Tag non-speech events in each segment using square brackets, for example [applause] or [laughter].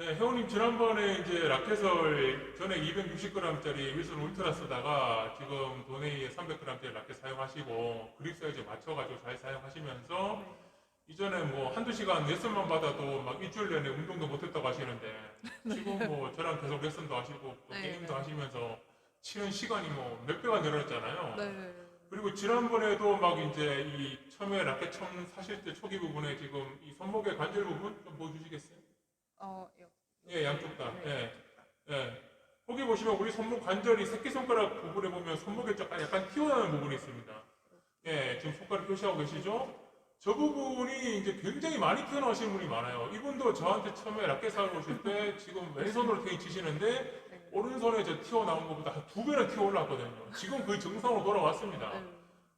네, 회원님 지난번에 이제 라켓을 전에 260g짜리 윌슨 울트라 쓰다가 지금 도네이에 300g짜리 라켓 사용하시고 그립 사이즈 맞춰가지고 잘 사용하시면서 네. 이전에 뭐 한두 시간 레슨만 받아도 막 일주일 내내 운동도 못했다고 하시는데 [laughs] 지금 뭐 저랑 계속 레슨도 하시고 또 네, 게임도 네. 하시면서 치는 시간이 뭐 몇 배가 늘었잖아요. 네. 그리고 지난번에도 막 이제 이 처음에 라켓 처음 사실 때 초기 부분에 지금 이 손목의 관절 부분 좀 보여주시겠어요? 어, 요. 예, 양쪽 다. 네. 예, 예. 거기 보시면 우리 손목 관절이 새끼손가락 부분에 보면 손목에 약간, 튀어나오는 부분이 있습니다. 예, 지금 손가락 표시하고 계시죠? 저 부분이 이제 굉장히 많이 튀어나오시는 분이 많아요. 이분도 저한테 처음에 라켓 사러 오실 때 지금 왼손으로 테이 치시는데 네. 오른손에 저 튀어나온 것보다 한두 배나 튀어 올랐거든요. 지금 거의 정상으로 돌아왔습니다. 네.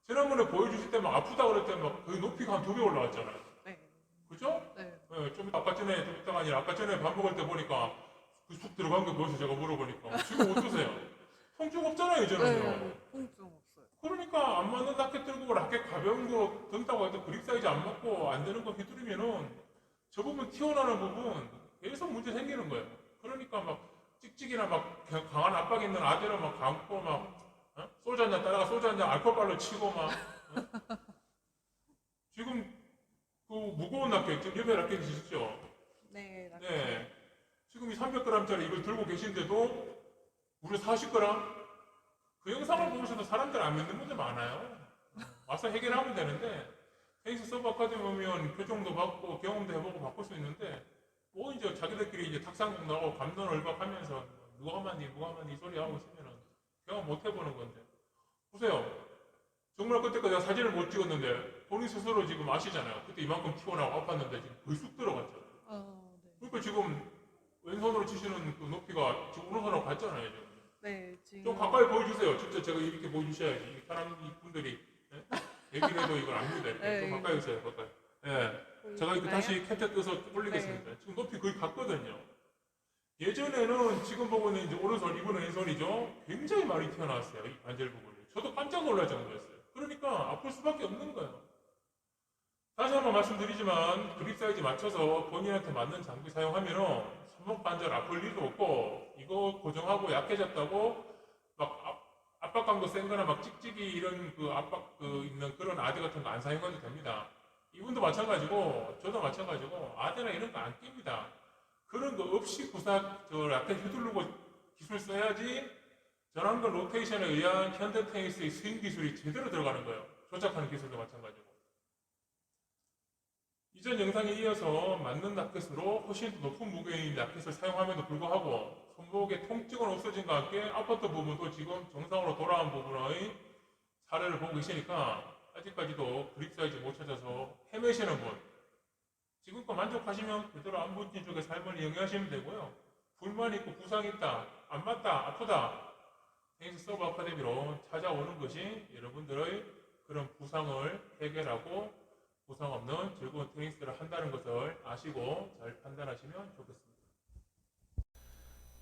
지난번에 보여주실 때 막 아프다 그럴 때 막 거의 높이가 한 두 배 올라왔잖아요. 네. 그죠? 네. 예, 좀 아까 전에 좀 이따가 아니라 아까 전에 밥 먹을 때 보니까 그쑥 들어간 게 보여서 제가 물어보니까 지금 어떠세요? 통증 없잖아요 이제는요. 네. 통증 없어요. 그러니까 안 맞는 라켓 들고 라켓 가벼운 거 든다고 해도 그립 사이즈 안 맞고 안 되는 거 휘두르면은 저 부분 튀어나오는 부분 계속 문제 생기는 거예요. 그러니까 막 찍찍이나 막 강한 압박 있는 아대로 막 감고 막 어? 소주 한잔 따라가 소주 한잔 알코올발로 치고 막 어? 지금 그 무거운 라켓 지금 옆에 라켓 있으시죠? 네. 라켓. 네. 지금 이 300g짜리 이걸 들고 계신데도 무려 40g? 그 영상을 보면서도 사람들 안 믿는 분들 많아요. 와서 해결하면 되는데 테니스 서브 아카데미 오면 표정도 받고 경험도 해보고 바꿀 수 있는데 뭐 이제 자기들끼리 이제 탁상공 나오고 감론을박하면서 누가 만니 누가 만니 이 소리 하고 있으면은 경험 못 해보는 건데 보세요. 정말 그때까지 사진을 못 찍었는데 본인 스스로 지금 아시잖아요. 그때 이만큼 튀어나오고 아팠는데 지금 거의 쑥 들어갔죠. 어, 네. 그러니까 지금 왼손으로 치시는 그 높이가 지금 오른손하고 같잖아요. 지금. 네. 지금 좀 가까이 보여주세요. 진짜 제가 이렇게 보여주셔야지. 이 사람 이 분들이 예? 얘기를 해도 이걸 안 믿어요. 이렇게. 네. 좀 가까이 오세요. 가까이. 예. 제가 이거 보이시나요? 다시 캡처 떠서 올리겠습니다. 지금 높이 거의 같거든요. 예전에는 지금 보고는 이제 오른손, 이분은 왼손이죠. 굉장히 많이 튀어나왔어요. 이 관절 부분이. 저도 깜짝 놀랄 정도였어요. 그러니까 아플 수밖에 없는 거예요. 다시 한번 말씀드리지만 그립 사이즈 맞춰서 본인한테 맞는 장비 사용하면은 손목 관절 아플 일도 없고 이거 고정하고 약해졌다고 막 압- 압박감도 센 거나 막 찍찍이 이런 그 압박 그 있는 그런 아대 같은 거 안 사용해도 됩니다. 이분도 마찬가지고 저도 마찬가지고 아대나 이런 거 안 낍니다. 그런 거 없이 구사 저 라켓 휘두르고 기술 써야지 전완근 로테이션에 의한 현대 테니스의 스윙 기술이 제대로 들어가는 거예요. 조작하는 기술도 마찬가지고. 이전 영상에 이어서 맞는 라켓으로 훨씬 더 높은 무게의 라켓을 사용함에도 불구하고 손목의 통증은 없어진 것과 함께 아팠던 부분도 지금 정상으로 돌아온 부분의 사례를 보고 계시니까 아직까지도 그립 사이즈 못 찾아서 헤매시는 분 지금껏 만족하시면 그대로 안분진 쪽에 삶을 이용하시면 되고요. 불만 있고 부상 있다 안 맞다 아프다 테니스 서브 아카데미로 찾아오는 것이 여러분들의 그런 부상을 해결하고 부상 없는 즐거운 테니스를 한다는 것을 아시고 잘 판단하시면 좋겠습니다.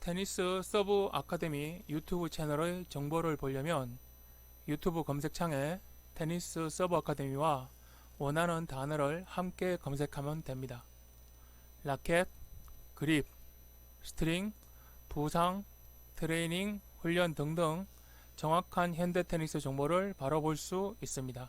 테니스 서브 아카데미 유튜브 채널의 정보를 보려면 유튜브 검색창에 테니스 서브 아카데미와 원하는 단어를 함께 검색하면 됩니다. 라켓, 그립, 스트링, 부상, 트레이닝, 훈련 등등 정확한 현대 테니스 정보를 바로 볼 수 있습니다.